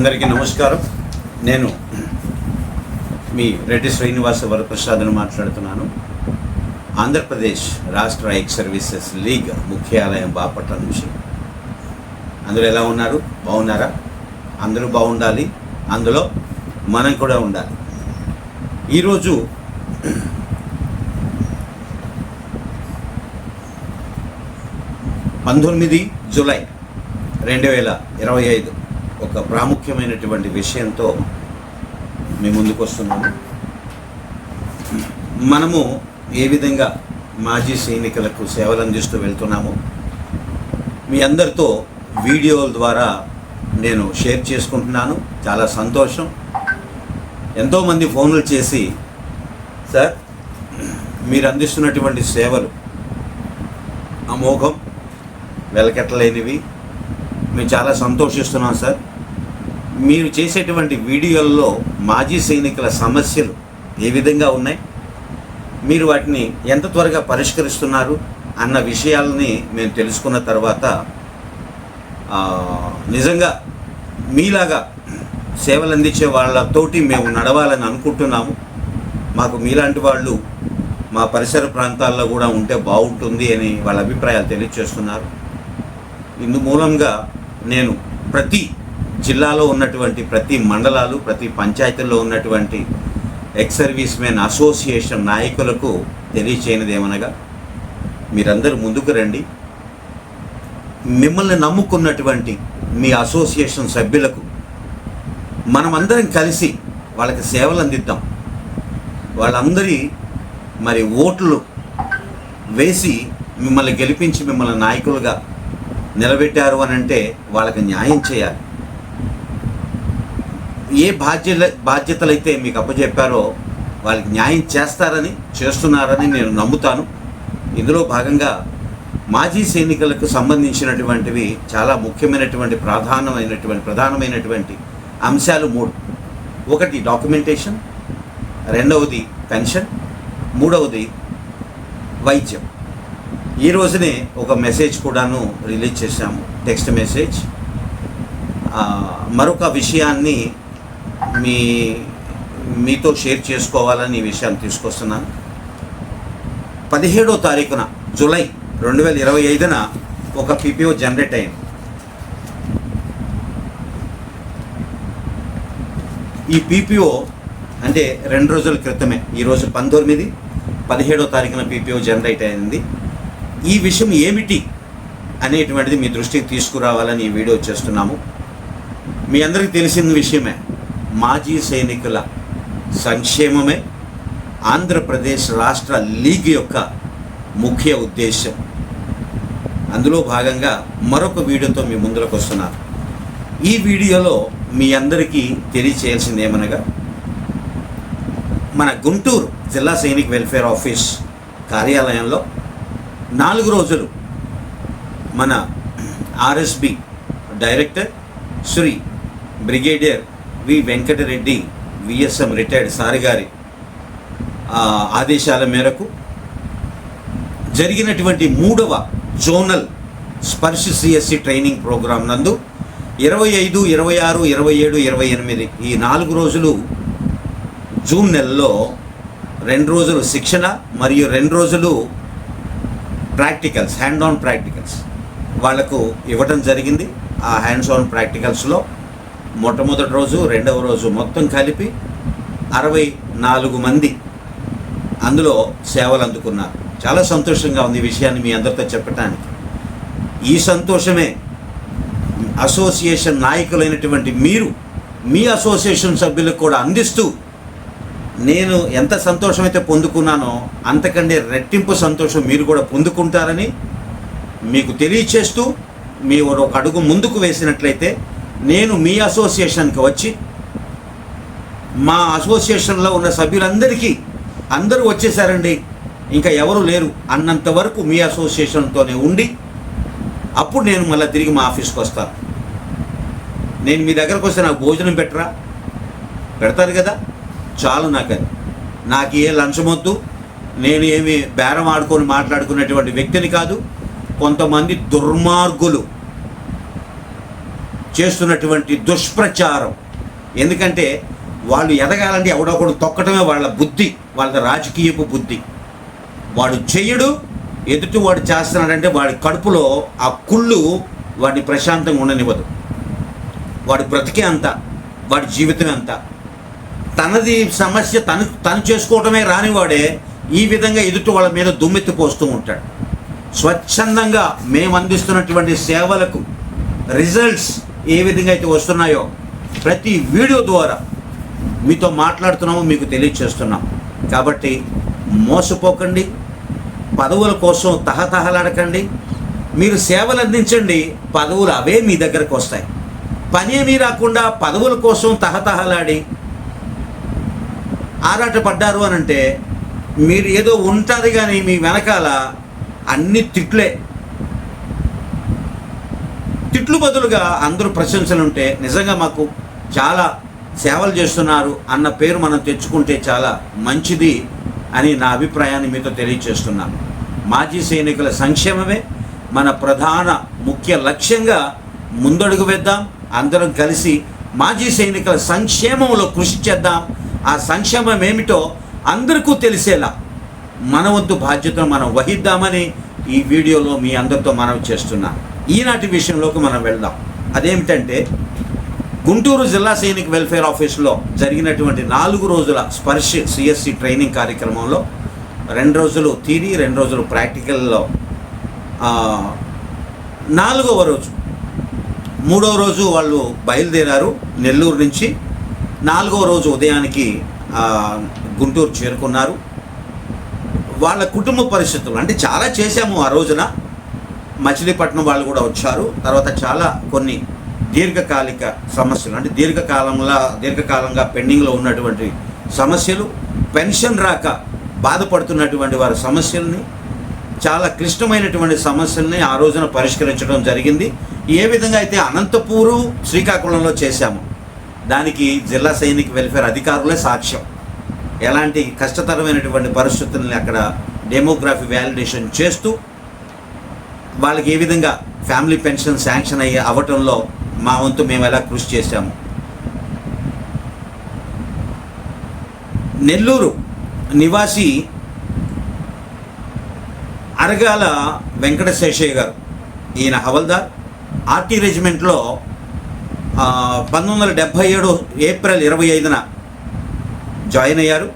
అందరికీ నమస్కారం. నేను మీ రెడ్డి శ్రీనివాస వరప్రసాద్ను మాట్లాడుతున్నాను. ఆంధ్రప్రదేశ్ రాష్ట్ర ఎక్స్ సర్వీసెస్ లీగ్ ముఖ్యాలయం బాపట్ల నుంచి. అందరూ ఎలా ఉన్నారు? బాగున్నారా? అందరూ బాగుండాలి. అందులో మనం కూడా ఉండాలి. ఈరోజు పంతొమ్మిది జూలై రెండు వేల ఇరవై ఐదు ఒక ప్రాముఖ్యమైనటువంటి విషయంతో మీ ముందుకు వస్తున్నాము మనము ఏ విధంగా మాజీ సైనికులకు సేవలు అందిస్తూ వెళ్తున్నాము మీ అందరితో వీడియోల ద్వారా నేను షేర్ చేసుకుంటున్నాను. చాలా సంతోషం. ఎంతోమంది ఫోన్లు చేసి సార్ మీరు అందిస్తున్నటువంటి సేవలు అమోఘం వెలకెట్టలేనివి. మేము చాలా సంతోషిస్తున్నాం సార్. మీరు చేసేటువంటి వీడియోల్లో మాజీ సైనికుల సమస్యలు ఏ విధంగా ఉన్నాయి? మీరు వాటిని ఎంత త్వరగా పరిష్కరిస్తున్నారు అన్న విషయాలని మేము తెలుసుకున్న తర్వాత నిజంగా మీలాగా సేవలు అందించే వాళ్ళతోటి మేము నడవాలని అనుకుంటున్నాము. మాకు మీలాంటి వాళ్ళు మా పరిసర ప్రాంతాల్లో కూడా ఉంటే బాగుంటుంది అని వాళ్ళ అభిప్రాయాలు తెలియజేస్తున్నారు ఇందు మూలంగా నేను ప్రతి జిల్లాలో ఉన్నటువంటి ప్రతి మండలాలు ప్రతి పంచాయతీల్లో ఉన్నటువంటి ఎక్స్ సర్వీస్ మెన్ అసోసియేషన్ నాయకులకు తెలియచేయనిది ఏమనగా మీరందరూ ముందుకు రండి. మిమ్మల్ని నమ్ముకున్నటువంటి మీ అసోసియేషన్ సభ్యులకు మనమందరం కలిసి వాళ్ళకి సేవలు అందిద్దాం. వాళ్ళందరి మరి ఓట్లు వేసి మిమ్మల్ని గెలిపించి మిమ్మల్ని నాయకులుగా నిలబెట్టారు అని అంటే వాళ్ళకి న్యాయం చేయాలి. ఏ బాధ్యత బాధ్యతలు అయితే మీకు అప్పచెప్పారో వాళ్ళకి న్యాయం చేస్తారని చేస్తున్నారని నేను నమ్ముతాను. ఇందులో భాగంగా మాజీ సైనికులకు సంబంధించినటువంటివి చాలా ముఖ్యమైనటువంటి ప్రధానమైనటువంటి ప్రధానమైనటువంటి అంశాలు మూడు. ఒకటి డాక్యుమెంటేషన్ రెండవది పెన్షన్ మూడవది వైద్యం. ఈ రోజునే ఒక మెసేజ్ కూడాను రిలీజ్ చేశాము టెక్స్ట్ మెసేజ్. మరొక విషయాన్ని మీ మీతో షేర్ చేసుకోవాలని ఈ విషయాన్ని తీసుకొస్తున్నాను. పదిహేడో తారీఖున జూలై రెండు వేల ఇరవై ఐదున ఒక పీపీఓ జనరేట్ అయింది. ఈ పీపీఓ అంటే రెండు రోజుల క్రితమే ఈరోజు పంతొమ్మిది పదిహేడో తారీఖున పీపీఓ జనరేట్ అయింది. ఈ విషయం ఏమిటి అనేటువంటిది మీ దృష్టికి తీసుకురావాలని ఈ వీడియో చేస్తున్నాము. మీ అందరికీ తెలిసిన విషయమే. మాజీ సైనికుల సంక్షేమమే ఆంధ్రప్రదేశ్ రాష్ట్ర లీగ్ యొక్క ముఖ్య ఉద్దేశం అందులో భాగంగా మరొక వీడియోతో మీ ముందులకు వస్తున్నారు ఈ వీడియోలో మీ అందరికీ తెలియచేయాల్సింది ఏమనగా మన గుంటూరు జిల్లా సైనిక్ వెల్ఫేర్ ఆఫీస్ కార్యాలయంలో నాలుగు రోజులు మన RSB director Shri brigadier V Venkata Reddy VSM retired సారి గారి ఆదేశాల మేరకు జరిగినటువంటి మూడవ జోనల్ స్పర్శ సిఎస్సి ట్రైనింగ్ ప్రోగ్రాం నందు ఇరవై ఐదు ఇరవై ఆరు ఇరవై ఏడు ఇరవై ఎనిమిది ఈ నాలుగు రోజులు జూన్ నెలలో రెండు రోజులు శిక్షణ మరియు రెండు రోజులు ప్రాక్టికల్స్ హ్యాండ్ ఆన్ ప్రాక్టికల్స్ వాళ్ళకు ఇవ్వడం జరిగింది. ఆ హ్యాండ్స్ ఆన్ ప్రాక్టికల్స్లో మొట్టమొదటి రోజు రెండవ రోజు మొత్తం కలిపి అరవై నాలుగు మంది అందులో సేవలు అందుకున్నారు. చాలా సంతోషంగా ఉంది ఈ విషయాన్ని మీ అందరితో చెప్పటానికి. ఈ సంతోషమే అసోసియేషన్ నాయకులైనటువంటి మీరు మీ అసోసియేషన్ సభ్యులకు కూడా అందిస్తూ నేను ఎంత సంతోషమైతే పొందుకున్నానో అంతకంటే రెట్టింపు సంతోషం మీరు కూడా పొందుకుంటారని మీకు తెలియచేస్తూ మీరు ఒక అడుగు ముందుకు వేసినట్లయితే నేను మీ అసోసియేషన్కి వచ్చి మా అసోసియేషన్లో ఉన్న సభ్యులందరికీ అందరూ వచ్చేసారండి. ఇంకా ఎవరు లేరు. అన్నంత వరకు మీ అసోసియేషన్తోనే ఉండి అప్పుడు నేను మళ్ళీ తిరిగి మా ఆఫీస్కి వస్తాను. నేను మీ దగ్గరకు వస్తే నాకు భోజనం పెట్టరా? పెడతారు కదా? చాలు నాకు అది. నాకు ఏ లంచం వద్దు నేను ఏమి బేరం ఆడుకొని మాట్లాడుకునేటువంటి వ్యక్తిని కాదు. కొంతమంది దుర్మార్గులు. చేస్తున్నటువంటి దుష్ప్రచారం. ఎందుకంటే వాళ్ళు ఎదగాలంటే ఎవడొకడు తొక్కటమే వాళ్ళ బుద్ధి వాళ్ళ రాజకీయపు బుద్ధి. వాడు చేయడు ఎదుటి వాడు చేస్తున్నాడంటే వాడి కడుపులో ఆ కుళ్ళు వాడిని ప్రశాంతంగా ఉండనివ్వదు. వాడి బ్రతికే అంత వాడి జీవితమే అంత. తనది సమస్య తను తను చేసుకోవటమే రానివాడే ఈ విధంగా ఎదుటి వాళ్ళ మీద దుమ్మెత్తి పోస్తూ ఉంటాడు. స్వచ్ఛందంగా మేము అందిస్తున్నటువంటి సేవలకు రిజల్ట్స్ ఏ విధంగా అయితే వస్తున్నాయో ప్రతి వీడియో ద్వారా మీతో మాట్లాడుతున్నామో మీకు తెలియచేస్తున్నాం. కాబట్టి మోసపోకండి పదవుల కోసం తహతహలాడకండి మీరు సేవలు అందించండి పదవులు అవే మీ దగ్గరకు వస్తాయి. పని ఏమీ రాకుండా పదవుల కోసం తహతహలాడి ఆరాటపడ్డారు అని అంటే మీరు ఏదో ఉంటుంది కానీ మీ వెనకాల అన్ని తిట్లే తిట్లు బదులుగా అందరూ ప్రశంసలు ఉంటే నిజంగా మాకు చాలా సేవలు చేస్తున్నారు అన్న పేరు మనం తెచ్చుకుంటే చాలా మంచిది అని నా అభిప్రాయాన్ని మీతో తెలియచేస్తున్నాను. మాజీ సైనికుల సంక్షేమమే మన ప్రధాన ముఖ్య లక్ష్యంగా ముందడుగు వేద్దాం. అందరం కలిసి మాజీ సైనికుల సంక్షేమంలో కృషి చేద్దాం. ఆ సంక్షేమం ఏమిటో అందరికీ తెలిసేలా మన వంతు బాధ్యతను మనం వహిద్దామని ఈ వీడియోలో మీ అందరితో మనం చేస్తున్నాను. ఈనాటి విషయంలోకి మనం వెళ్దాం. అదేమిటంటే గుంటూరు జిల్లా సైనిక్ వెల్ఫేర్ ఆఫీస్లో జరిగినటువంటి నాలుగు రోజుల స్పర్శ సిఎస్సి ట్రైనింగ్ కార్యక్రమంలో రెండు రోజులు థీరీ రెండు రోజులు ప్రాక్టికల్లో నాలుగవ రోజు. మూడవ రోజు వాళ్ళు బయలుదేరారు నెల్లూరు నుంచి. నాలుగవ రోజు ఉదయానికి గుంటూరు చేరుకున్నారు. వాళ్ళ కుటుంబ పరిస్థితులు అంటే చాలా చేశాము ఆ రోజున. మచిలీపట్నం వాళ్ళు కూడా వచ్చారు. తర్వాత చాలా కొన్ని దీర్ఘకాలిక సమస్యలు అంటే దీర్ఘకాలంలో దీర్ఘకాలంగా పెండింగ్లో ఉన్నటువంటి సమస్యలు పెన్షన్ రాక బాధపడుతున్నటువంటి వారి సమస్యల్ని చాలా క్లిష్టమైనటువంటి సమస్యల్ని ఆ రోజున పరిష్కరించడం జరిగింది. ఏ విధంగా అయితే అనంతపూరు శ్రీకాకుళంలో చేశాము దానికి జిల్లా సైనిక వెల్ఫేర్ అధికారులే సాక్ష్యం. ఎలాంటి కష్టతరమైనటువంటి పరిస్థితుల్ని అక్కడ డెమోగ్రఫీ వ్యాలిడేషన్ చేస్తూ వాళ్ళకి ఏ విధంగా ఫ్యామిలీ పెన్షన్ శాంక్షన్ అయ్యే అవ్వటంలో మా వంతు మేము ఎలా కృషి చేశాము? నెల్లూరు నివాసి అరగాల వెంకట శేషయ్య గారు ఈయన హవల్దార్. ఆర్టీ రెజిమెంట్లో పంతొమ్మిది వందల డెబ్భై ఏడు ఏప్రిల్ ఇరవై ఐదున జాయిన్ అయ్యారు.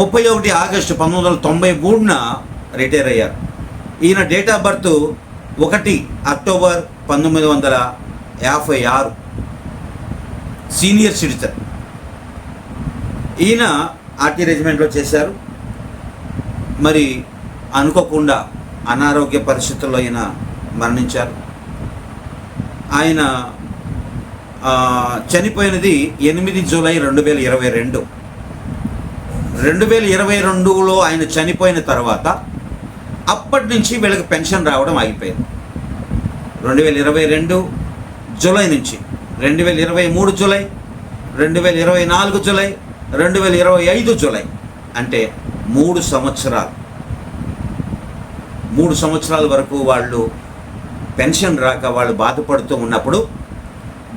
ముప్పై ఒకటి ఆగస్టు పంతొమ్మిది వందల తొంభై మూడున రిటైర్ అయ్యారు. ఈయన డేట్ ఆఫ్ బర్త్ ఒకటి అక్టోబర్ పంతొమ్మిది వందల యాభై ఆరు. సీనియర్ సిటిజన్ ఈయన ఆర్టీ రెజిమెంట్లో చేశారు. మరి అనుకోకుండా అనారోగ్య పరిస్థితుల్లో ఆయన మరణించారు. ఆయన చనిపోయినది ఎనిమిది జూలై రెండు వేల ఇరవై రెండు. రెండు వేల ఇరవై రెండులో ఆయన చనిపోయిన తర్వాత అప్పటి నుంచి వీళ్ళకి పెన్షన్ రావడం ఆగిపోయింది. రెండు వేల ఇరవై రెండు జూలై నుంచి రెండు వేల ఇరవై మూడు జూలై రెండు వేల ఇరవై నాలుగు జూలై రెండు వేల ఇరవై ఐదు జూలై. అంటే మూడు సంవత్సరాలు. మూడు సంవత్సరాల వరకు వాళ్ళు పెన్షన్ రాక వాళ్ళు బాధపడుతూ ఉన్నప్పుడు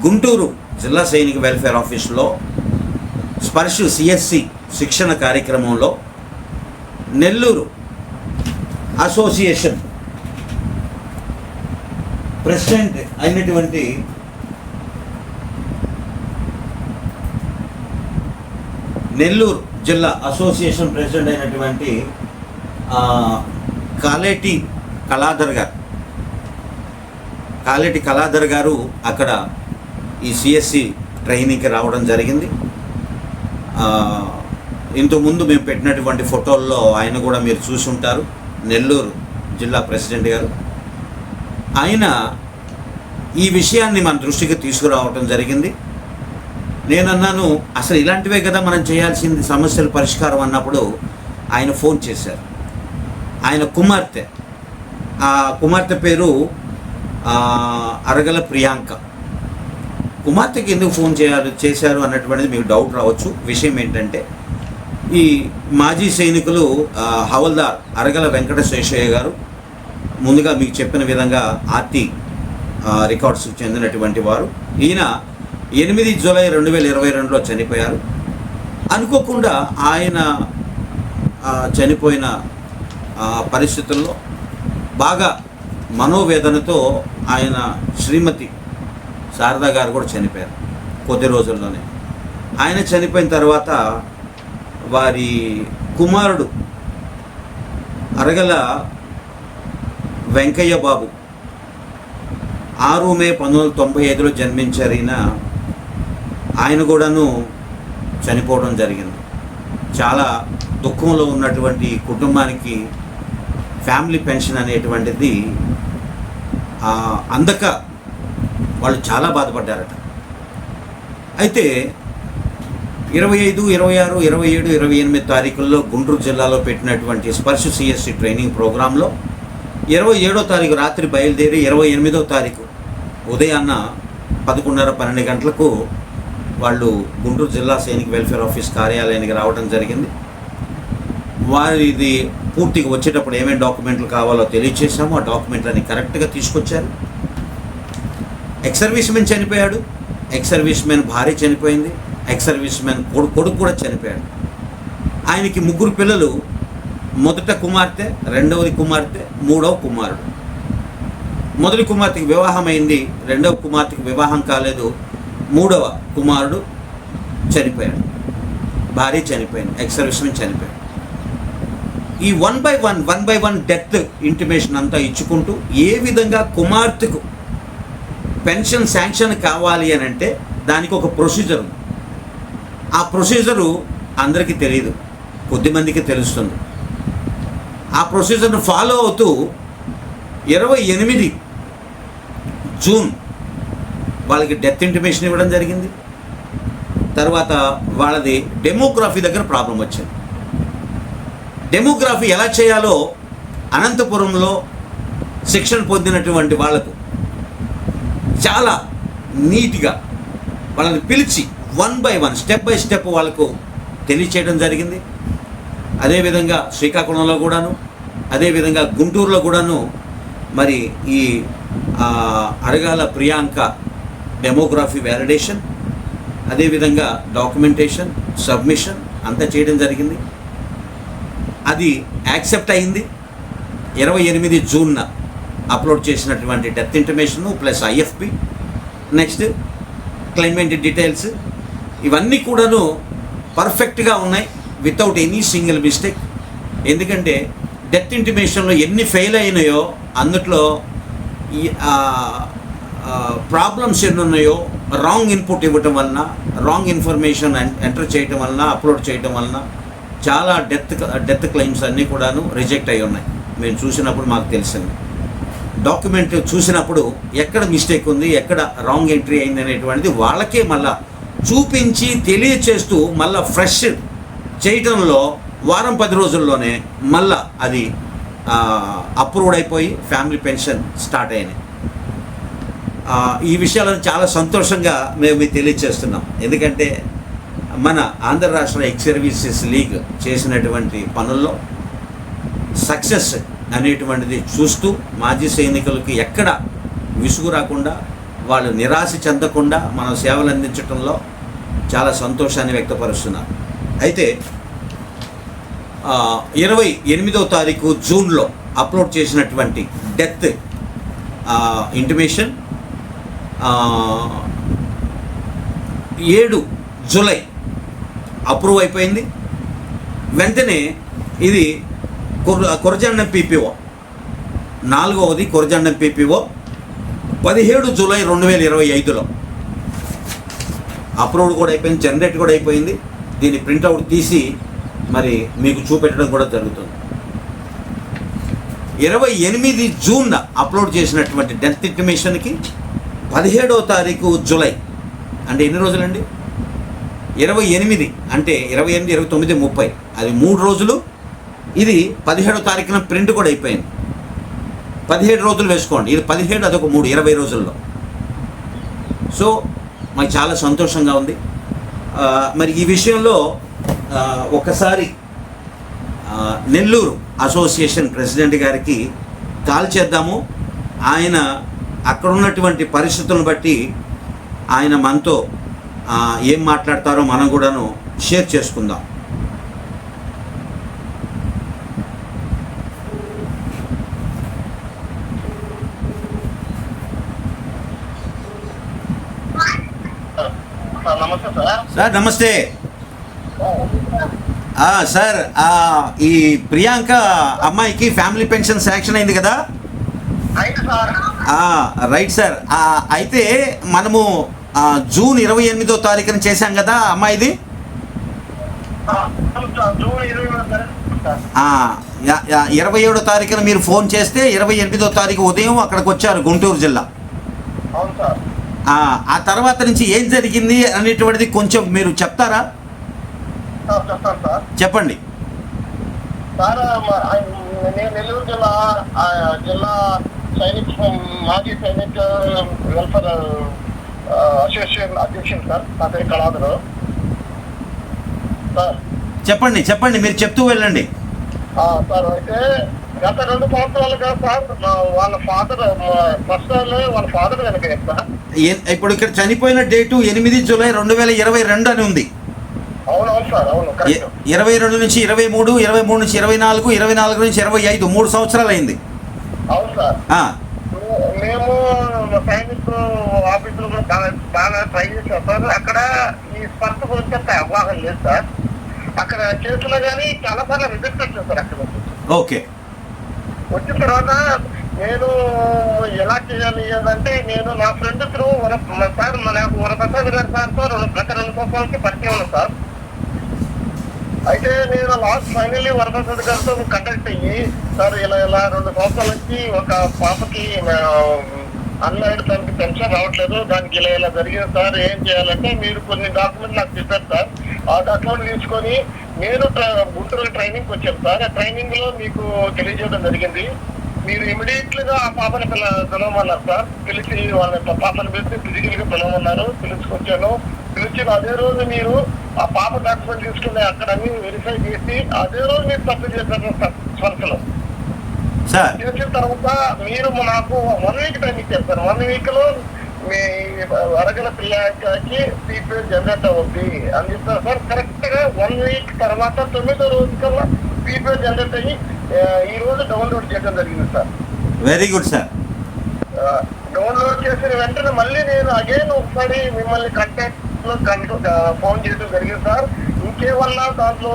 గుంటూరు జిల్లా సైనిక వెల్ఫేర్ ఆఫీస్లో స్పర్శు సిఎస్సి శిక్షణ కార్యక్రమంలో నెల్లూరు అసోసియేషన్. ప్రెసిడెంట్ అయినటువంటి నెల్లూరు జిల్లా అసోసియేషన్ ప్రెసిడెంట్ అయినటువంటి కాలేటి కళాధర్ గారు. కాలేటి కళాధర్ గారు అక్కడ ఈ సిఎస్సి ట్రైనింగ్కి రావడం జరిగింది. ఇంతకుముందు మేము పెట్టినటువంటి ఫోటోల్లో ఆయన కూడా మీరు చూసి ఉంటారు నెల్లూరు జిల్లా ప్రెసిడెంట్ గారు. ఆయన ఈ విషయాన్ని మన దృష్టికి తీసుకురావటం జరిగింది. నేను అన్నాను అసలు ఇలాంటివే కదా మనం చేయాల్సింది సమస్యల పరిష్కారం అన్నప్పుడు ఆయన ఫోన్ చేశారు. ఆయన కుమార్తె ఆ కుమార్తె పేరు అరగల ప్రియాంక. కుమార్తెకి ఎందుకు ఫోన్ చేయాలి చేశారు అన్నటువంటిది మీకు డౌట్ రావచ్చు. విషయం ఏంటంటే ఈ మాజీ సైనికులు హవల్దార్ అరగల వెంకట శేషయ్య గారు ముందుగా మీకు చెప్పిన విధంగా ఆర్తి రికార్డ్స్కి చెందినటువంటి వారు. ఈయన ఎనిమిది జూలై రెండు వేల ఇరవై రెండులో చనిపోయారు. అనుకోకుండా ఆయన చనిపోయిన పరిస్థితుల్లో బాగా మనోవేదనతో ఆయన శ్రీమతి శారదా గారు కూడా చనిపోయారు కొద్ది రోజుల్లోనే. ఆయన చనిపోయిన తర్వాత వారి కుమారుడు అరగల వెంకయ్య బాబు ఆరు మే పంతొమ్మిది వందల తొంభై ఐదులో జన్మించారు ఈయన. ఆయన కూడాను చనిపోవడం జరిగింది. చాలా దుఃఖంలో ఉన్నటువంటి కుటుంబానికి ఫ్యామిలీ పెన్షన్ అనేటువంటిది అందక వాళ్ళు చాలా బాధపడ్డారట. అయితే ఇరవై ఐదు ఇరవై ఆరు ఇరవై ఏడు ఇరవై ఎనిమిది తారీఖుల్లో గుంటూరు జిల్లాలో పెట్టినటువంటి స్పర్శ సిఎస్సి ట్రైనింగ్ ప్రోగ్రాంలో ఇరవై ఏడో తారీఖు రాత్రి బయలుదేరి ఇరవై ఎనిమిదో తారీఖు ఉదయాన్న పదకొండున్నర పన్నెండు గంటలకు వాళ్ళు గుంటూరు జిల్లా సైనిక వెల్ఫేర్ ఆఫీస్ కార్యాలయానికి రావడం జరిగింది. వారిది పూర్తిగా వచ్చేటప్పుడు ఏమేమి డాక్యుమెంట్లు కావాలో తెలియచేసాము ఆ డాక్యుమెంట్లని కరెక్ట్గా తీసుకొచ్చారు. ఎక్స్ సర్వీస్ మెన్ చనిపోయాడు. ఎక్స్ సర్వీస్ మెన్ భార్య చనిపోయింది. ఎక్స్ సర్వీస్ మ్యాన్ కొడుకు కొడుకు కూడా చనిపోయాడు. ఆయనకి ముగ్గురు పిల్లలు మొదట కుమార్తె రెండవది కుమార్తె మూడవ కుమారుడు. మొదటి కుమార్తెకి వివాహం అయింది రెండవ కుమార్తెకి వివాహం కాలేదు మూడవ కుమారుడు చనిపోయాడు. భార్య చనిపోయింది ఎక్స్ సర్వీస్ చనిపోయాడు. ఈ one by one one by one death intimation అంతా ఇచ్చుకుంటూ ఏ విధంగా కుమార్తెకు పెన్షన్ శాంక్షన్ కావాలి అని అంటే దానికి ఒక ప్రొసీజర్ ఉంది. ఆ ప్రొసీజరు అందరికీ తెలియదు కొద్దిమందికి తెలుస్తుంది. ఆ ప్రొసీజర్ను ఫాలో అవుతూ ఇరవై ఎనిమిది జూన్ వాళ్ళకి డెత్ ఇంటిమేషన్ ఇవ్వడం జరిగింది. తర్వాత వాళ్ళది డెమోగ్రఫీ దగ్గర ప్రాబ్లం వచ్చింది. డెమోగ్రఫీ ఎలా చేయాలో అనంతపురంలో శిక్షణ పొందినటువంటి వాళ్ళకు చాలా నీట్గా వాళ్ళని పిలిచి one by one step by step వాళ్ళకు తెలియచేయడం జరిగింది. అదేవిధంగా శ్రీకాకుళంలో కూడాను అదేవిధంగా గుంటూరులో కూడాను మరి ఈ అడగాల అరగాల ప్రియాంక డెమోగ్రఫీ వ్యాలిడేషన్ అదేవిధంగా డాక్యుమెంటేషన్ సబ్మిషన్ అంతా చేయడం జరిగింది. అది యాక్సెప్ట్ అయింది. ఇరవై ఎనిమిది జూన్న అప్లోడ్ చేసినటువంటి death intimation plus IFP next climate details ఇవన్నీ కూడాను పర్ఫెక్ట్గా ఉన్నాయి వితౌట్ ఎనీ సింగిల్ మిస్టేక్ ఎందుకంటే డెత్ ఇంటిమేషన్లో ఎన్ని ఫెయిల్ అయినాయో అందుట్లో ప్రాబ్లమ్స్ ఎన్ని ఉన్నాయో రాంగ్ ఇన్పుట్ ఇవ్వటం వలన రాంగ్ ఇన్ఫర్మేషన్ ఎంటర్ చేయటం వలన అప్లోడ్ చేయటం వలన చాలా డెత్ డెత్ క్లెయిమ్స్ అన్నీ కూడాను రిజెక్ట్ అయి ఉన్నాయి. మేము చూసినప్పుడు మాకు తెలిసింది. డాక్యుమెంట్ చూసినప్పుడు ఎక్కడ మిస్టేక్ ఉంది ఎక్కడ రాంగ్ ఎంట్రీ అయింది అనేటువంటిది వాళ్ళకే మళ్ళీ చూపించి తెలియచేస్తూ మళ్ళీ ఫ్రెష్ చేయటంలో వారం పది రోజుల్లోనే మళ్ళా అది అప్రూవ్డ్ అయిపోయి ఫ్యామిలీ పెన్షన్ స్టార్ట్ అయినాయి. ఈ విషయాలను చాలా సంతోషంగా మేము మీకు తెలియజేస్తున్నాం ఎందుకంటే మన ఆంధ్ర రాష్ట్ర ఎక్స్ సర్వీసెస్ లీగ్ చేసినటువంటి పనుల్లో సక్సెస్ అనేటువంటిది చూస్తూ మాజీ సైనికులకి ఎక్కడ విసుగు రాకుండా వాళ్ళు నిరాశ చెందకుండా మనం సేవలు అందించడంలో చాలా సంతోషాన్ని వ్యక్తపరుస్తున్నారు. అయితే ఇరవై ఎనిమిదవ తారీఖు జూన్లో అప్లోడ్ చేసినటువంటి డెత్ ఇంటిమేషన్ ఏడు జూలై అప్రూవ్ అయిపోయింది. వెంటనే ఇది కుర్ కురజండం పీపీఓ నాలుగవది కురజండం పీపీఓ పదిహేడు జూలై రెండు వేల ఇరవై ఐదులో అప్రూవ్డ్ కూడా అయిపోయింది జనరేట్ కూడా అయిపోయింది. దీన్ని ప్రింట్అవుట్ తీసి మరి మీకు చూపెట్టడం కూడా జరుగుతుంది. ఇరవై ఎనిమిది జూన్ అప్లోడ్ చేసినటువంటి డెత్ ఇంటిమేషన్కి పదిహేడవ తారీఖు జూలై. అంటే ఎన్ని రోజులండి? ఇరవై ఎనిమిది అంటే ఇరవై ఎనిమిది ఇరవై తొమ్మిది ముప్పై. అది మూడు రోజులు. ఇది పదిహేడో తారీఖున ప్రింట్ కూడా అయిపోయింది. పదిహేడు రోజులు వేసుకోండి. ఇది పదిహేడు అదొక మూడు ఇరవై రోజుల్లో. సో మాకు చాలా సంతోషంగా ఉంది. మరి ఈ విషయంలో ఒకసారి నెల్లూరు అసోసియేషన్ ప్రెసిడెంట్ గారికి కాల్ చేద్దాము. ఆయన అక్కడ ఉన్నటువంటి పరిస్థితులను బట్టి ఆయన మనతో ఏం మాట్లాడతారో మనం కూడాను షేర్ చేసుకుందాం సార్ నమస్తే సార్ నమస్తే. సార్ ఈ ప్రియాంక అమ్మాయికి ఫ్యామిలీ పెన్షన్ శాంక్షన్ అయింది కదా? Right sir. అయితే మనము జూన్ ఇరవై ఎనిమిదో తారీఖున చేశాం కదా అమ్మాయిది? ఇరవై ఏడో తారీఖున మీరు ఫోన్ చేస్తే ఇరవై ఎనిమిదో తారీఖు ఉదయం అక్కడికి వచ్చారు గుంటూరు జిల్లా. ఆ, తర్వాత నుంచి ఏం జరిగింది అనేటువంటిది కొంచెం మీరు చెప్తారా? చెప్పండి. సార్ నేను నెల్లూరు జిల్లా జిల్లా సైనిక్ మాజీ సైనిక్ వెల్ఫేర్ అసోసియేషన్ అధ్యక్షుడు సార్. నా పేరు కళాధరు. సార్. చెప్పండి చెప్పండి మీరు చెప్తూ వెళ్ళండి. సార్ అయితే గత రెండు సంవత్సరాలుగా సార్ వాళ్ళ ఫాదర్ ఫస్ట్ వాళ్ళ ఫాదర్ ఏ- ఇప్పుడు ఇక్కడ చనిపోయిన డేటు ఎనిమిది జూలై రెండు వేల ఇరవై రెండు అని ఉంది. అవునవును సార్ అవును ఇ- కరెక్ట్. ఇరవై రెండు నుంచి ఇరవై మూడు ఇరవై మూడు నుంచి ఇరవై నాలుగు ఇరవై నాలుగు నుంచి ఇరవై ఐదు మూడు సంవత్సరాలు అయింది. అవును సార్. ఆ, మేము సైనిక్ ఆఫీసులో కూడా బాగా ట్రై చేసాం సార్. అక్కడ ఈ స్పర్శ గురించి అవగాహన లేదు సార్. అక్కడ చేతులు కానీ చాలా సార్లు రిజెక్ట్ సార్ అక్కడ. ఓకే. వచ్చిన తర్వాత నేను ఎలా చేయాలి అంటే నేను నా ఫ్రెండ్ త్రూ సార్ మన వరప్రసాద్ గారు సార్తో రెండు గత రెండు సంవత్సరాలకి పరిచయం ఉంది సార్. అయితే నేను లాస్ట్ ఫైనల్లీ వరప్రసాద్ గారితో కంటాక్ట్ అయ్యి సార్ ఇలా ఇలా రెండు సంవత్సరాల నుంచి ఒక పాపకి అన్లైడ్ దానికి పెన్షన్ రావట్లేదు దానికి ఇలా ఇలా జరిగింది సార్ ఏం చేయాలంటే మీరు కొన్ని డాక్యుమెంట్ నాకు చెప్పారు సార్. ఆ డాక్యుమెంట్ తీసుకొని నేను ట్ర- గుంటూరు ట్రైనింగ్ వచ్చాను. సార్ ఆ ట్రైనింగ్లో మీకు తెలియజేయడం జరిగింది. మీరు ఇమీడియట్గా ఆ పాపని పిల్ల పిలవమన్నారు సార్. పిలిచి వాళ్ళ పాపని పిలిచి ఫిజికల్గా పిలవమన్నారు. పిలుచుకొచ్చాను. పిలిచిన అదే రోజు మీరు ఆ పాప డాక్యుమెంట్ తీసుకుని అక్కడ అన్ని వెరిఫై చేసి అదే రోజు మీరు సబ్మిట్ చేశారు సార్ సార్. చేసిన తర్వాత మీరు నాకు వన్ వీక్ టైం ఇచ్చారు సార్. వన్ వీక్లో మీ అరగల పిల్లకి సీపీఎల్ జనరేట్ అవుద్ది అని చెప్తారు సార్ కరెక్ట్గా వన్ వీక్ తర్వాత తొమ్మిదో రోజు కల్లా సీపీఎల్ జనరేట్ అయ్యి ఈ రోజు డౌన్లోడ్ చేయడం జరిగింది sir. Very good sir download చేసిన వెంటనే మళ్ళీ నేను అగైన్ ఒకసారి మిమ్మల్ని కాంటాక్ట్లో ఫోన్ చేయడం జరిగింది సార్. ఇంకేమన్నా దాంట్లో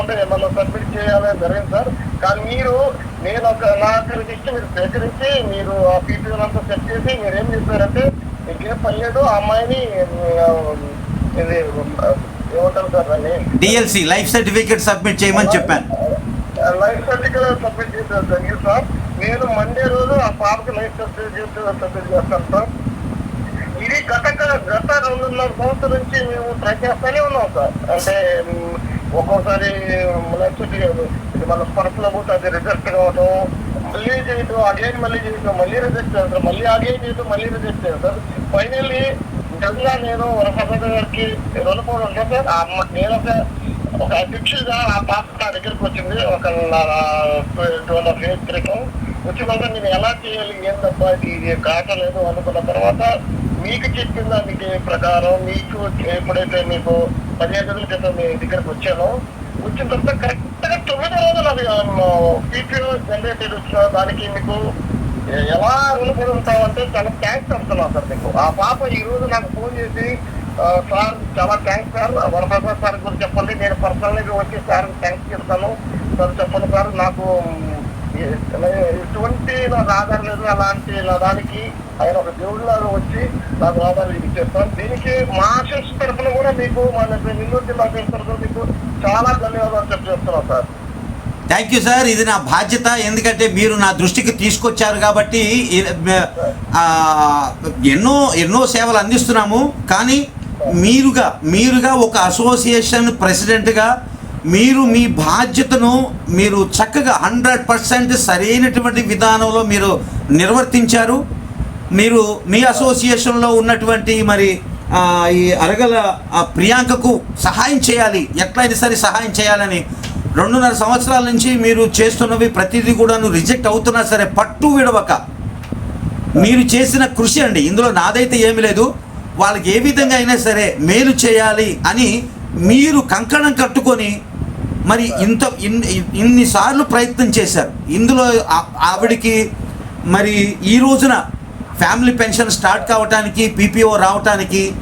ఉంటే ఏమన్నా సబ్మిట్ చేయాలని జరిగింది సార్. కానీ మీరు నేను ఒక నా లిస్ట్ మీరు సేకరించి మీరు ఆ పీపీఎల్ అంతా సెట్ చేసి మీరు ఏం చేశారంటే లేదు ఆ అమ్మాయిని ఇది ఏమంటారు సార్ దాన్ని? డిఎల్సి లైఫ్ సర్టిఫికేట్ సబ్మిట్ చేయమని చెప్పాను. లైఫ్ సర్టిఫికేట్ సబ్మిట్ చేసేది జరిగింది సార్ నేను మండే రోజు ఆ పాపకి లైఫ్ సర్టిఫికేట్ సబ్మిట్ చేస్తాను సార్. ఇది గత గత రెండున్నర సంవత్సరం నుంచి మేము ట్రై చేస్తూనే ఉన్నాం సార్. అంటే ఒక్కోసారి లైఫ్ సర్టిఫికేట్ ఇది మన స్పర్శలో పోతే అది రిజెక్ట్ కావడం మళ్ళీ చేయటం అగైన్ మళ్ళీ చేయటం మళ్ళీ రిజెక్ట్ చేస్తారు. మళ్ళీ అగైన్ చేయటం మళ్ళీ రిజెక్ట్ చేస్తారు. ఫైనల్లీ నిజంగా నేను వరప్రసాద్ గారికి రుణపడి ఉంటా సార్. ఆ అమ్మ నేను ఒక ఒక అధ్యక్షుడిగా ఆ పాప నా దగ్గరకు వచ్చింది. ఒక టూ అండ్ హాఫ్ ఇయర్స్ క్రితం. వచ్చినాక నేను ఎలా చేయాలి ఏంటబ్బా ఇది కాటలేదు అనుకున్న తర్వాత మీకు చెప్పిన దానికి ప్రకారం మీకు ఎప్పుడైతే మీకు పదిహేను రోజుల క్రితం మీ దగ్గరకు వచ్చానో వచ్చిన తర్వాత కరెక్ట్ కానీ తొమ్మిది రోజులు అది పీపీఓ జనరేటర్ వచ్చిన దానికి మీకు ఎలా రుణపడి ఉంటామంటే చాలా థ్యాంక్స్ చెప్తున్నాను సార్ మీకు. ఆ పాప ఈ రోజు నాకు ఫోన్ చేసి సార్ చాలా థ్యాంక్స్ సార్. వరప్రసాద్ సార్ గురించి చెప్పండి. నేను పర్సనల్గా వచ్చి సార్ థ్యాంక్స్ చెప్తాను. సార్ చెప్పండి సార్ నాకు ఎటువంటి నాకు ఆధారం లేదు అలాంటి నా దానికి ఆయన ఒక దేవుడిలాగా వచ్చి నాకు ఆధారం ఇచ్చేస్తాను దీనికి మా శిక్ష తరఫున కూడా మీకు మన నెల్లూరు జిల్లా శిక్ష తరఫున మీకు చాలా ధన్యవాదాలు చెప్పి సార్. థ్యాంక్ యూ సార్ ఇది నా బాధ్యత. ఎందుకంటే మీరు నా దృష్టికి తీసుకొచ్చారు కాబట్టి ఎన్నో ఎన్నో సేవలు అందిస్తున్నాము. కానీ మీరుగా మీరుగా ఒక అసోసియేషన్ ప్రెసిడెంట్గా మీరు మీ బాధ్యతను మీరు చక్కగా హండ్రెడ్ పర్సెంట్ సరైనటువంటి విధానంలో మీరు నిర్వర్తించారు. మీరు మీ అసోసియేషన్లో ఉన్నటువంటి మరి ఈ అరగల ప్రియాంకకు సహాయం చేయాలి. ఎట్లయినా సరే సహాయం చేయాలని రెండున్నర సంవత్సరాల నుంచి మీరు చేస్తున్నవి ప్రతిదీ కూడాను రిజెక్ట్ అవుతున్నా సరే పట్టు విడవక. మీరు చేసిన కృషి అండి. ఇందులో నాదైతే ఏమీ లేదు. వాళ్ళకి ఏ విధంగా అయినా సరే మేలు చేయాలి అని మీరు కంకణం కట్టుకొని మరి ఇంత ఇన్నిసార్లు ప్రయత్నం చేశారు. ఇందులో ఆ- ఆవిడికి మరి ఈ రోజున ఫ్యామిలీ పెన్షన్ స్టార్ట్ కావటానికి పీపీఓ రావటానికి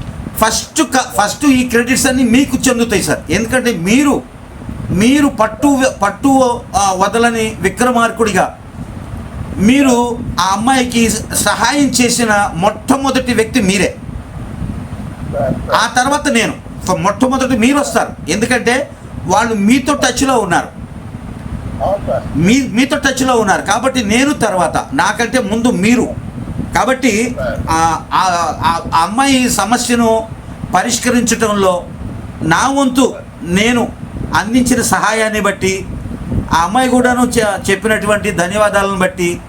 ఫస్ట్ క- ఫస్ట్ ఈ క్రెడిట్స్ అన్ని మీకు చెందుతాయి సార్. ఎందుకంటే మీరు మీరు పట్టు పట్టు వదలని విక్రమార్కుడిగా మీరు ఆ అమ్మాయికి సహాయం చేసిన మొట్టమొదటి వ్యక్తి మీరే. ఆ తర్వాత నేను. మొట్టమొదటి మీరు వస్తారు. ఎందుకంటే వాళ్ళు మీతో టచ్లో ఉన్నారు. మీ మీతో టచ్లో ఉన్నారు. కాబట్టి నేను తర్వాత నాకంటే ముందు మీరు. కాబట్టి ఆ- అమ్మాయి సమస్యను పరిష్కరించడంలో నా వంతు నేను అందించిన సహాయాన్ని బట్టి ఆ అమ్మాయి కూడాను చెప్పినటువంటి ధన్యవాదాలను బట్టి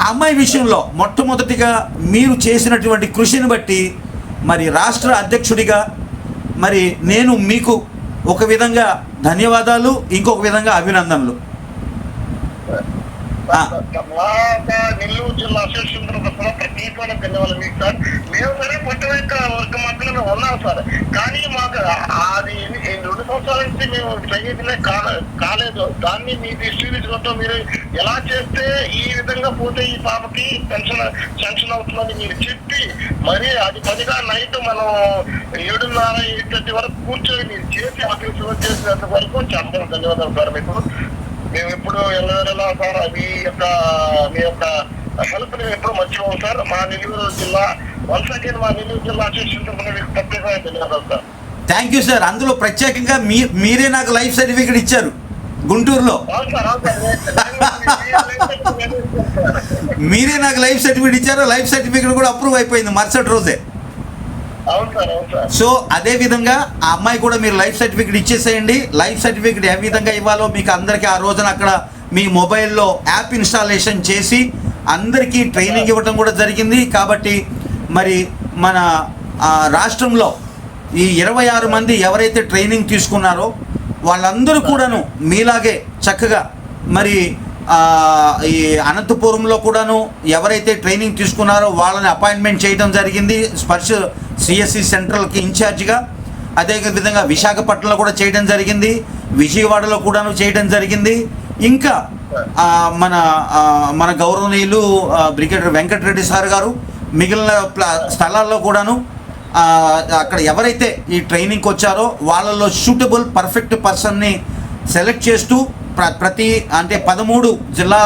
ఆ అమ్మాయి విషయంలో మొట్టమొదటిగా మీరు చేసినటువంటి కృషిని బట్టి మరి రాష్ట్ర అధ్యక్షుడిగా మరి నేను మీకు ఒక విధంగా ధన్యవాదాలు ఇంకొక విధంగా అభినందనలు. మా నెల్లూరు జిల్లా అసోసియేషన్ తరఫున ప్రత్యేకమైన ధన్యవాదాలు మీకు సార్ మేము సరే పట్టు యొక్క వర్గ మధ్యలో ఉన్నాం సార్. కానీ మాకు అది రెండు సంవత్సరాల నుంచి మేము ప్రయోజనే కాలేదు. దాన్ని మీ దృష్టి తీసుకుంటూ మీరు ఎలా చేస్తే ఈ విధంగా పోతే ఈ పాపకి పెన్షన్ శాంక్షన్ అవుతుందని మీరు చెప్పి మరి అది పదిగా నైట్ మనం ఏడున్నర ఎయిట్ థర్టీ వరకు కూర్చొని మీరు చేసి ఆఫీస్ చేసినంత వరకు చాలా ధన్యవాదాలు సార్ మీకు. మేము ఎప్పుడు ఎల్లవేళలా సార్ మీ యొక్క మీ యొక్క హెల్ప్ మేము ఎప్పుడు మర్చిపోం సార్. మా నెల్లూరు జిల్లా వన్స్ అగైన్ మా నెల్లూరు జిల్లా అసోసియేషన్ తరఫున మీకు ప్రత్యేకమైన ధన్యవాదాలు సార్. థ్యాంక్ యూ సార్ అందులో ప్రత్యేకంగా మీ మీరే నాకు లైఫ్ సర్టిఫికేట్ ఇచ్చారు గుంటూరులో. మీరే నాకు లైఫ్ సర్టిఫికేట్ ఇచ్చారు. లైఫ్ సర్టిఫికేట్ కూడా అప్రూవ్ అయిపోయింది మరుసటి రోజే అవును సార్ అవును సార్ సో అదే విధంగా ఆ అమ్మాయి కూడా మీరు లైఫ్ సర్టిఫికేట్ ఇచ్చేసేయండి. లైఫ్ సర్టిఫికేట్ ఏ విధంగా ఇవ్వాలో మీకు అందరికీ ఆ రోజున అక్కడ మీ మొబైల్లో యాప్ ఇన్స్టాలేషన్ చేసి అందరికీ ట్రైనింగ్ ఇవ్వడం కూడా జరిగింది. కాబట్టి మరి మన రాష్ట్రంలో ఈ ఇరవై ఆరు మంది ఎవరైతే ట్రైనింగ్ తీసుకున్నారో వాళ్ళందరూ కూడాను మీలాగే చక్కగా మరి ఈ అనంతపురంలో కూడాను ఎవరైతే ట్రైనింగ్ తీసుకున్నారో వాళ్ళని అపాయింట్మెంట్ చేయడం జరిగింది. స్పర్శ సిఎస్సి సెంట్రల్కి ఇన్ఛార్జిగా అదే విధంగా విశాఖపట్నంలో కూడా చేయడం జరిగింది విజయవాడలో కూడాను చేయడం జరిగింది. ఇంకా మన మన గౌరవనీయులు ఆ, బ్రిగేడియర్ వెంకటరెడ్డి సార్ గారు మిగిలిన స్థలాల్లో కూడాను అక్కడ ఎవరైతే ఈ ట్రైనింగ్కి వచ్చారో వాళ్ళలో సూటబుల్ పర్ఫెక్ట్ పర్సన్ని సెలెక్ట్ చేస్తూ ప్ర ప్రతి అంటే పదమూడు జిల్లా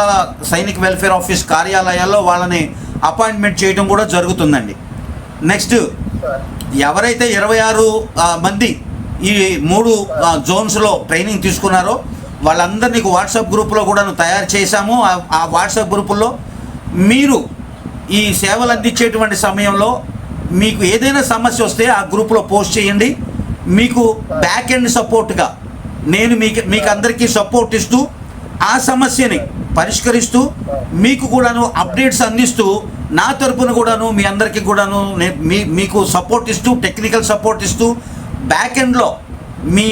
సైనిక్ వెల్ఫేర్ ఆఫీస్ కార్యాలయాల్లో వాళ్ళని అపాయింట్మెంట్ చేయడం కూడా జరుగుతుందండి. నెక్స్ట్ ఎవరైతే ఇరవై ఆరు మంది ఈ మూడు జోన్స్లో ట్రైనింగ్ తీసుకున్నారో వాళ్ళందరినీ వాట్సాప్ గ్రూపులో కూడా తయారు చేశాము. ఆ- ఆ వాట్సాప్ గ్రూపుల్లో మీరు ఈ సేవలు అందించేటువంటి సమయంలో మీకు ఏదైనా సమస్య వస్తే ఆ గ్రూప్లో పోస్ట్ చేయండి. మీకు బ్యాక్ ఎండ్ సపోర్ట్గా నేను మీకు మీకు అందరికీ సపోర్ట్ ఇస్తూ ఆ సమస్యని పరిష్కరిస్తూ మీకు కూడాను అప్డేట్స్ అందిస్తూ నా తరపున కూడాను మీ అందరికీ కూడాను మీ మీకు సపోర్ట్ ఇస్తూ టెక్నికల్ సపోర్ట్ ఇస్తూ బ్యాక్ ఎండ్లో మీ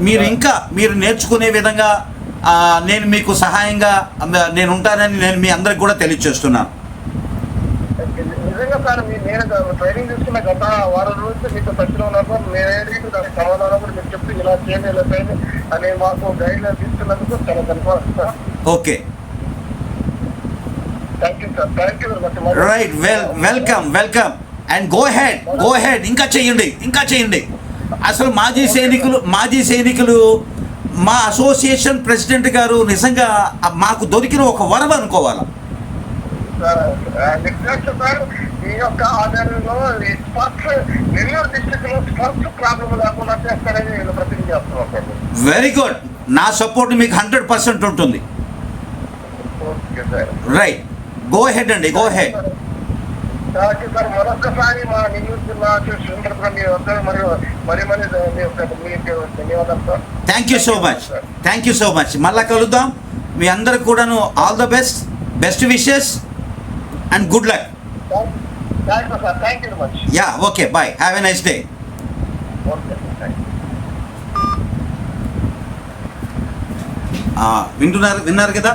మీరు ఇంకా మీరు నేర్చుకునే విధంగా నేను మీకు సహాయంగా నేను ఉంటానని నేను మీ అందరికి కూడా తెలియజేస్తున్నాను నిజంగా సార్ నేను ట్రైనింగ్ తీసుకున్న గత వారం రోజులు టచ్లో నేను సమాధానం కూడా మీరు చెప్తే ఇలా అని మాకు తీసుకున్నందుకు చాలా ధన్యవాదాలు sir. Okay thank you sir thank you very much right well welcome welcome and go ahead go ahead ఇంకా చేయండి ఇంకా చేయండి. అసలు మాజీ సైనికులు మాజీ సైనికులు మా అసోసియేషన్ ప్రెసిడెంట్ గారు నిజంగా మాకు దొరికిన ఒక వరం అనుకోవాలి? సార్ ఈ యొక్క ఆధారంలో ఈ స్పర్శ నెల్లూరు డిస్ట్రిక్ట్లో స్పర్శ ప్రాబ్లం లేకుండా చేస్తారని నేను ప్రతిజ్ఞ చేస్తున్నాను వెరీ గుడ్ నా సపోర్ట్ మీకు హండ్రెడ్ పర్సెంట్ ఉంటుంది. రైట్ గో హెడ్ అండి go ahead thank you sir మరొకసారి మా వద్ద మరియు మరి మరి ధన్యవాదాలు thank you so much thank you so much మళ్ళా కలుద్దాం. మీ అందరికి కూడాను all the best best wishes and good luck you okay bye have a nice day వింటున్నారు విన్నారు కదా?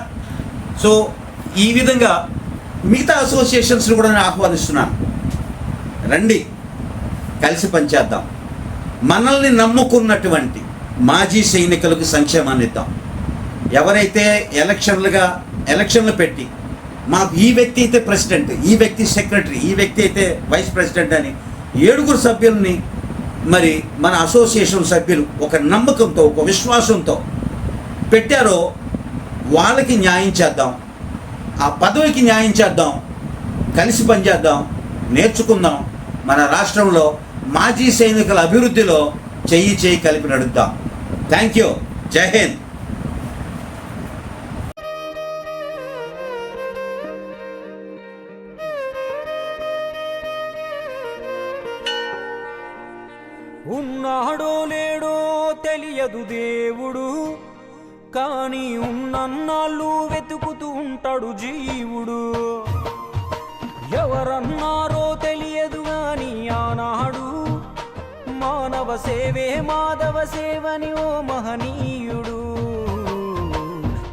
సో ఈ విధంగా మిగతా అసోసియేషన్స్ని కూడా నేను ఆహ్వానిస్తున్నాను. రండి కలిసి పనిచేద్దాం. మనల్ని నమ్ముకున్నటువంటి మాజీ సైనికులకు సంక్షేమాన్ని ఇద్దాం. ఎవరైతే ఎలక్షన్లుగా ఎలక్షన్లు పెట్టి మాకు ఈ వ్యక్తి అయితే ప్రెసిడెంట్ ఈ వ్యక్తి సెక్రటరీ ఈ వ్యక్తి అయితే వైస్ ప్రెసిడెంట్ అని ఏడుగురు సభ్యుల్ని మరి మన అసోసియేషన్ సభ్యులు ఒక నమ్మకంతో ఒక విశ్వాసంతో పెట్టారో వాళ్ళకి న్యాయం చేద్దాం. ఆ పదవికి న్యాయం చేద్దాం కలిసి పనిచేద్దాం నేర్చుకుందాం మన రాష్ట్రంలో మాజీ సైనికుల అభివృద్ధిలో చెయ్యి చెయ్యి కలిపి నడుద్దాం. థ్యాంక్ యూ జై హింద్ ఉన్నాడో లేడో తెలియదు దేవుడు కానీ ఉన్నన్నాళ్ళు వెతుకుతూ ఉంటాడు జీవుడు. ఎవరన్నారో తెలియదు గాని ఆనాడు మానవ సేవే మాధవ సేవని ఓ మహనీయుడు.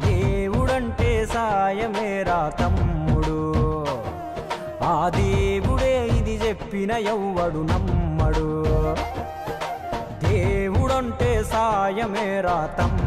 దేవుడంటే సాయమేరా తమ్ముడు. ఆ దేవుడే ఇది చెప్పిన ఎవ్వడు నమ్మడు. దేవుడంటే సాయమేరా తమ్ముడు.